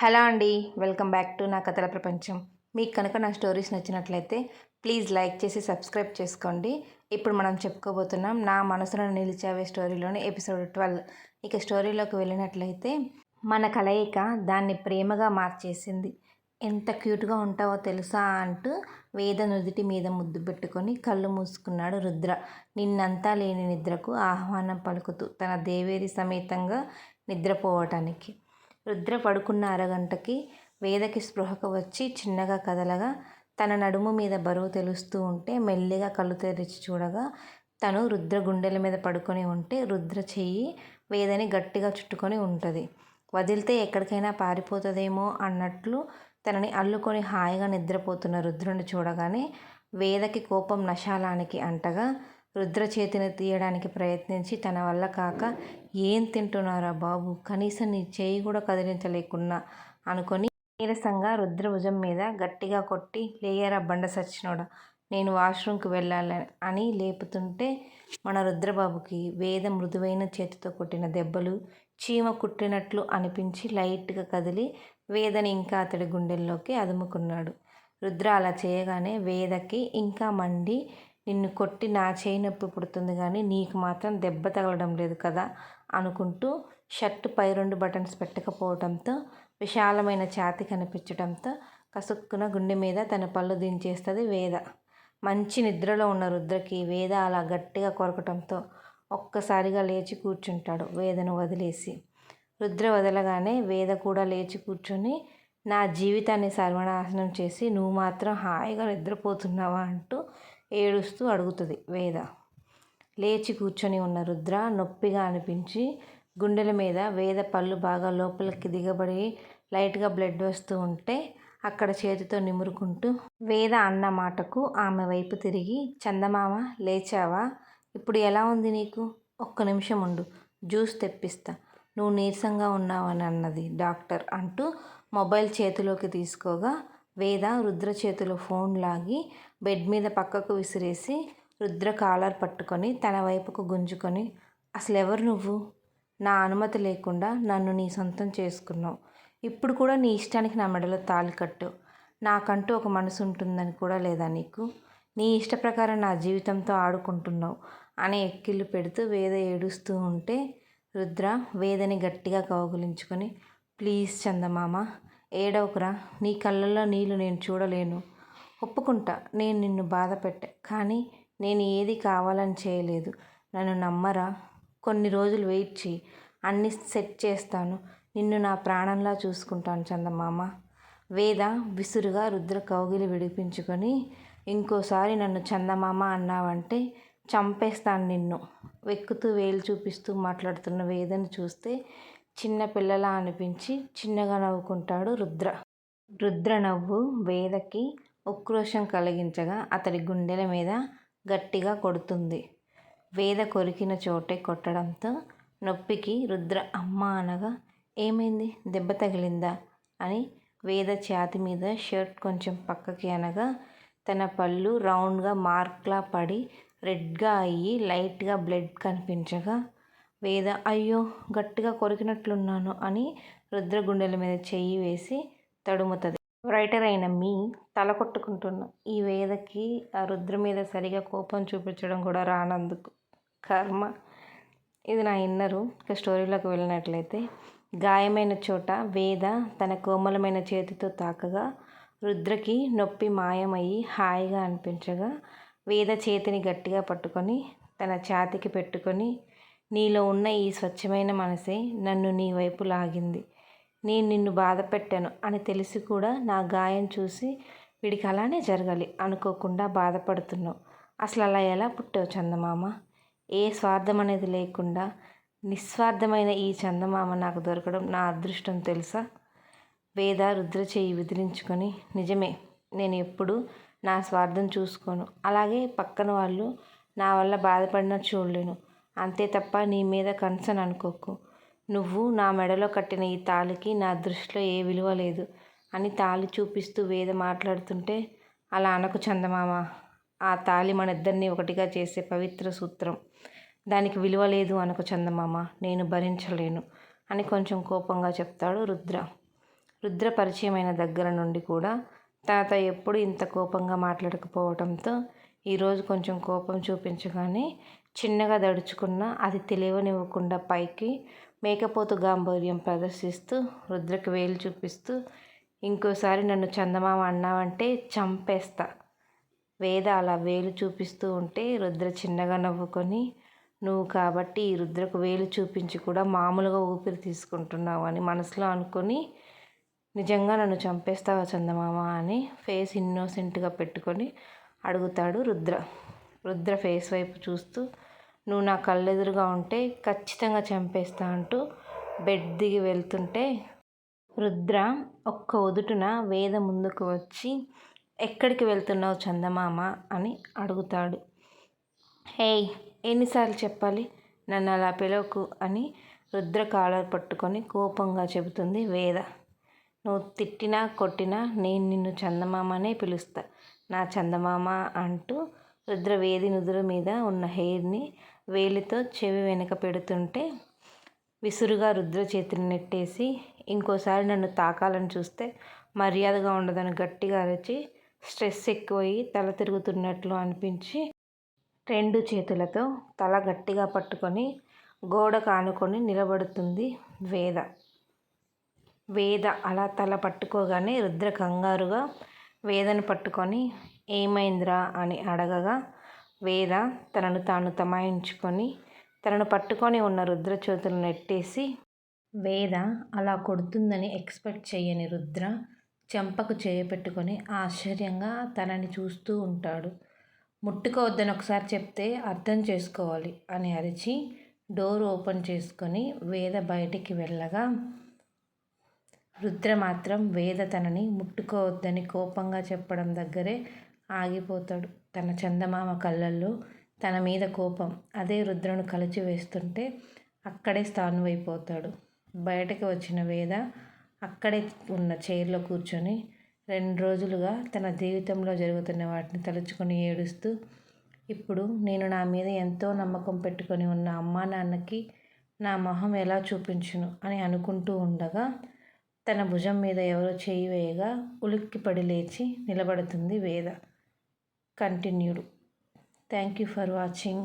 Hello అండి welcome back to నా కథల ప్రపంచం. మీకు కనుక నా స్టోరీస్ నచ్చినట్లయితే ప్లీజ్ లైక్ చేసి సబ్స్క్రైబ్ చేసుకోండి. ఇప్పుడు మనం చెప్పుకోబోతున్నాం నా మనసులో నిలిచావే స్టోరీలోని ఎపిసోడ్ ట్వెల్వ్. ఇక స్టోరీలోకి వెళ్ళినట్లయితే మన కలయిక దాన్ని ప్రేమగా మార్చేసింది. ఎంత క్యూట్గా ఉంటావో తెలుసా అంటూ వేద నుదుటి మీద ముద్దు పెట్టుకొని కళ్ళు మూసుకున్నాడు రుద్ర. నిన్నంతా లేని నిద్రకు ఆహ్వానం పలుకుతూ తన దేవేరి సమేతంగా నిద్రపోవటానికి. రుద్ర పడుకున్న అరగంటకి వేదకి స్పృహకు వచ్చి చిన్నగా కదలగా తన నడుము మీద బరువు తెలుస్తూ ఉంటే మెల్లిగా కళ్ళు తెరిచి చూడగా తను రుద్ర గుండెల మీద పడుకొని ఉంటే రుద్ర చెయ్యి వేదని గట్టిగా చుట్టుకొని ఉంటుంది. వదిలితే ఎక్కడికైనా పారిపోతుందేమో అన్నట్లు తనని అల్లుకొని హాయిగా నిద్రపోతున్న రుద్రుని చూడగానే వేదకి కోపం నశాలానికి అంటగా రుద్ర చేతిని తీయడానికి ప్రయత్నించి తన వల్ల కాక ఏం తింటున్నారా బాబు? కనీసం నీ చేయి కూడా కదిలించలేకున్నా అనుకొని నీరసంగా రుద్ర భుజం మీద గట్టిగా కొట్టి లేయరా బండ సచ్చినోడా నేను వాష్రూమ్కి వెళ్ళాలని అని లేపుతుంటే మన రుద్రబాబుకి వేద మృదువైన చేతితో కొట్టిన దెబ్బలు చీమ కుట్టినట్లు అనిపించి లైట్గా కదిలి వేదని ఇంకా అతడి గుండెల్లోకి అదుముకున్నాడు. రుద్ర అలా చేయగానే వేదకి ఇంకా మండి నిన్ను కొట్టి నా చేయి నొప్పి పుడుతుంది కానీ నీకు మాత్రం దెబ్బ తగలడం లేదు కదా అనుకుంటూ షర్టు పై రెండు బటన్స్ పెట్టకపోవడంతో విశాలమైన ఛాతి కనిపించడంతో కసుక్కున గుండె మీద తన పళ్ళు దించేస్తుంది వేద. మంచి నిద్రలో ఉన్న రుద్రకి వేద అలా గట్టిగా కొరకటంతో ఒక్కసారిగా లేచి కూర్చుంటాడు వేదను వదిలేసి. రుద్ర వదలగానే వేద కూడా లేచి కూర్చొని నా జీవితాన్ని సర్వనాశనం చేసి నువ్వు మాత్రం హాయిగా నిద్రపోతున్నావా అంటూ ఏడుస్తూ అడుగుతుంది వేద. లేచి కూర్చొని ఉన్న రుద్ర నొప్పిగా అనిపించి గుండెల మీద వేద పళ్ళు బాగా లోపలికి దిగబడి లైట్గా బ్లడ్ వస్తూ ఉంటే అక్కడ చేతితో నిమురుకుంటూ వేద అన్న మాటకు ఆమె వైపు తిరిగి చందమామ లేచావా? ఇప్పుడు ఎలా ఉంది నీకు? ఒక్క నిమిషం ఉండు జ్యూస్ తెప్పిస్తా. నువ్వు నీరసంగా ఉన్నావని అన్నది డాక్టర్ అంటూ మొబైల్ చేతిలోకి తీసుకోగా వేద రుద్ర చేతిలో ఫోన్ లాగి బెడ్ మీద పక్కకు విసిరేసి రుద్ర కాలర్ పట్టుకొని తన వైపుకు గుంజుకొని అసలు ఎవరు నువ్వు? నా అనుమతి లేకుండా నన్ను నీ సొంతం చేసుకున్నావు. ఇప్పుడు కూడా నీ ఇష్టానికి నా మెడలో తాళి కట్టు. నాకంటూ ఒక మనసు ఉంటుందని కూడా లేదా నీకు? నీ ఇష్ట ప్రకారం నా జీవితంతో ఆడుకుంటున్నావు అనే ఎక్కిళ్ళు పెడుతూ వేద ఏడుస్తూ ఉంటే రుద్ర వేదని గట్టిగా కౌగులించుకొని ప్లీజ్ చందమామ ఏడవకురా నీ కళ్ళల్లో నీళ్ళు నేను చూడలేను. ఒప్పుకుంటా నేను నిన్ను బాధ పెట్టా కానీ నేను ఏది కావాలని చేయలేదు. నన్ను నమ్మరా కొన్ని రోజులు వెయిట్ చేయి అన్నీ సెట్ చేస్తాను. నిన్ను నా ప్రాణంలా చూసుకుంటాను చందమామ. వేద విసురుగా రుద్ర కౌగిలి విడిపించుకొని ఇంకోసారి నన్ను చందమామ అన్నావంటే చంపేస్తాను నిన్ను. వెక్కుతూ వేలు చూపిస్తూ మాట్లాడుతున్న వేదని చూస్తే చిన్న పిల్లలా అనిపించి చిన్నగా నవ్వుకుంటాడు రుద్ర. రుద్ర నవ్వు వేదకి ఉక్రోషం కలిగించగా అతడి గుండెల మీద గట్టిగా కొడుతుంది. వేద కొరికిన చోటే కొట్టడంతో నొప్పికి రుద్ర అమ్మ అనగా ఏమైంది? దెబ్బ తగిలిందా? అని వేద ఛాతి మీద షర్ట్ కొంచెం పక్కకి అనగా తన పళ్ళు రౌండ్గా మార్క్లా పడి రెడ్గా అయ్యి లైట్గా బ్లడ్ కనిపించగా వేద అయ్యో గట్టిగా కొరికినట్లున్నాను అని రుద్ర గుండెల మీద చెయ్యి వేసి తడుముతుంది. రైటర్ అయిన మీ తల కొట్టుకుంటున్న ఈ వేదకి ఆ రుద్ర మీద సరిగా కోపం చూపించడం కూడా రానందుకు. కర్మ. ఇది నా ఇన్నరు. ఇక స్టోరీలోకి వెళ్ళినట్లయితే గాయమైన చోట వేద తన కోమలమైన చేతితో తాకగా రుద్రకి నొప్పి మాయమయ్యి హాయిగా అనిపించగా వేద చేతిని గట్టిగా పట్టుకొని తన ఛాతికి పెట్టుకొని నీలో ఉన్న ఈ స్వచ్ఛమైన మనసే నన్ను నీ వైపు లాగింది. నేను నిన్ను బాధ పెట్టాను అని తెలిసి కూడా నా గాయం చూసి వీడికి అలానే జరగాలి అనుకోకుండా బాధపడుతున్నావు. అసలు అలా ఎలా పుట్టావు చందమామ? ఏ స్వార్థం అనేది లేకుండా నిస్వార్థమైన ఈ చందమామ నాకు దొరకడం నా అదృష్టం తెలుసా? వేద రుద్ర చేయి విదిలించుకొని నిజమే నేను ఎప్పుడు నా స్వార్థం చూసుకోను. అలాగే పక్కన వాళ్ళు నా వల్ల బాధపడినట్టు చూడలేను. అంతే తప్ప నీ మీద కన్సర్న్ అనుకోకు. నువ్వు నా మెడలో కట్టిన ఈ తాళికి నా దృష్టిలో ఏ విలువ లేదు అని తాళి చూపిస్తూ వేద మాట్లాడుతుంటే అలా అనకు చందమామ. ఆ తాళి మన ఇద్దరిని ఒకటిగా చేసే పవిత్ర సూత్రం. దానికి విలువ లేదు అనకు చందమామ. నేను భరించలేను అని కొంచెం కోపంగా చెప్తాడు రుద్ర. రుద్ర పరిచయమైన దగ్గర నుండి కూడా తనతో ఎప్పుడు ఇంత కోపంగా మాట్లాడకపోవడంతో ఈరోజు కొంచెం కోపం చూపించగానే చిన్నగా దడుచుకున్న అది తెలియనివ్వకుండా పైకి మేకపోతు గాంభీర్యం ప్రదర్శిస్తూ రుద్రకి వేలు చూపిస్తూ ఇంకోసారి నన్ను చందమామ అన్నావంటే చంపేస్తా. వేద అలా వేలు చూపిస్తూ ఉంటే రుద్ర చిన్నగా నవ్వుకొని నువ్వు కాబట్టి ఈ రుద్రకు వేలు చూపించి కూడా మామూలుగా ఊపిరి తీసుకుంటున్నావు అని మనసులో అనుకొని నిజంగా నన్ను చంపేస్తావా చందమామ అని ఫేస్ ఇన్నోసెంట్గా పెట్టుకొని అడుగుతాడు రుద్ర. రుద్ర ఫేస్ వైపు చూస్తూ నువ్వు నా కళ్ళెదురుగా ఉంటే ఖచ్చితంగా చంపేస్తా అంటూ బెడ్ దిగి వెళ్తుంటే రుద్ర ఒక్క ఒదుటున వేద ముందుకు వచ్చి ఎక్కడికి వెళ్తున్నావు చందమామ? అని అడుగుతాడు. హేయ్ ఎన్నిసార్లు చెప్పాలి? నన్ను అలా పిలవకు అని రుద్ర కాలర్ పట్టుకొని కోపంగా చెబుతుంది వేద. నువ్వు తిట్టినా కొట్టినా నేను నిన్ను చందమామనే పిలుస్తా. నా చందమామ అంటూ రుద్ర వేది నుదురు మీద ఉన్న హెయిర్ని వేలితో చెవి వెనక పెడుతుంటే విసురుగా రుద్ర చేతిని నెట్టేసి ఇంకోసారి నన్ను తాకాలని చూస్తే మర్యాదగా ఉండదని గట్టిగా అరిచి స్ట్రెస్ ఎక్కువయ్యి తల తిరుగుతున్నట్లు అనిపించి రెండు చేతులతో తల గట్టిగా పట్టుకొని గోడ కానుకొని నిలబడుతుంది వేద. వేద అలా తల పట్టుకోగానే రుద్ర కంగారుగా వేదను పట్టుకొని ఏమైందిరా అని అడగగా వేద తనను తాను తమాయించుకొని తనను పట్టుకొని ఉన్న రుద్ర చేతులు నెట్టేసి వేద అలా కొడుతుందని ఎక్స్పెక్ట్ చేయని రుద్ర చెంపకు చేయపెట్టుకొని ఆశ్చర్యంగా తనని చూస్తూ ఉంటాడు. ముట్టుకోవద్దని ఒకసారి చెప్తే అర్థం చేసుకోవాలి అని అరిచి డోర్ ఓపెన్ చేసుకొని వేద బయటికి వెళ్ళగా రుద్ర మాత్రం వేద తనని ముట్టుకోవద్దని కోపంగా చెప్పడం దగ్గరే ఆగిపోతాడు. తన చందమామ కళ్ళల్లో తన మీద కోపం అదే రుద్రను కలిచి వేస్తుంటే అక్కడే స్థానువైపోతాడు. బయటకు వచ్చిన వేద అక్కడే ఉన్న చైర్లో కూర్చొని రెండు రోజులుగా తన జీవితంలో జరుగుతున్న వాటిని తలుచుకొని ఏడుస్తూ ఇప్పుడు నేను నా మీద ఎంతో నమ్మకం పెట్టుకొని ఉన్న అమ్మా నాన్నకి నా మొహం ఎలా చూపించును? అని అనుకుంటూ ఉండగా తన భుజం మీద ఎవరో చేయి వేయగా ఉలిక్కిపడి లేచి నిలబడుతుంది Veda. Continued thank you for watching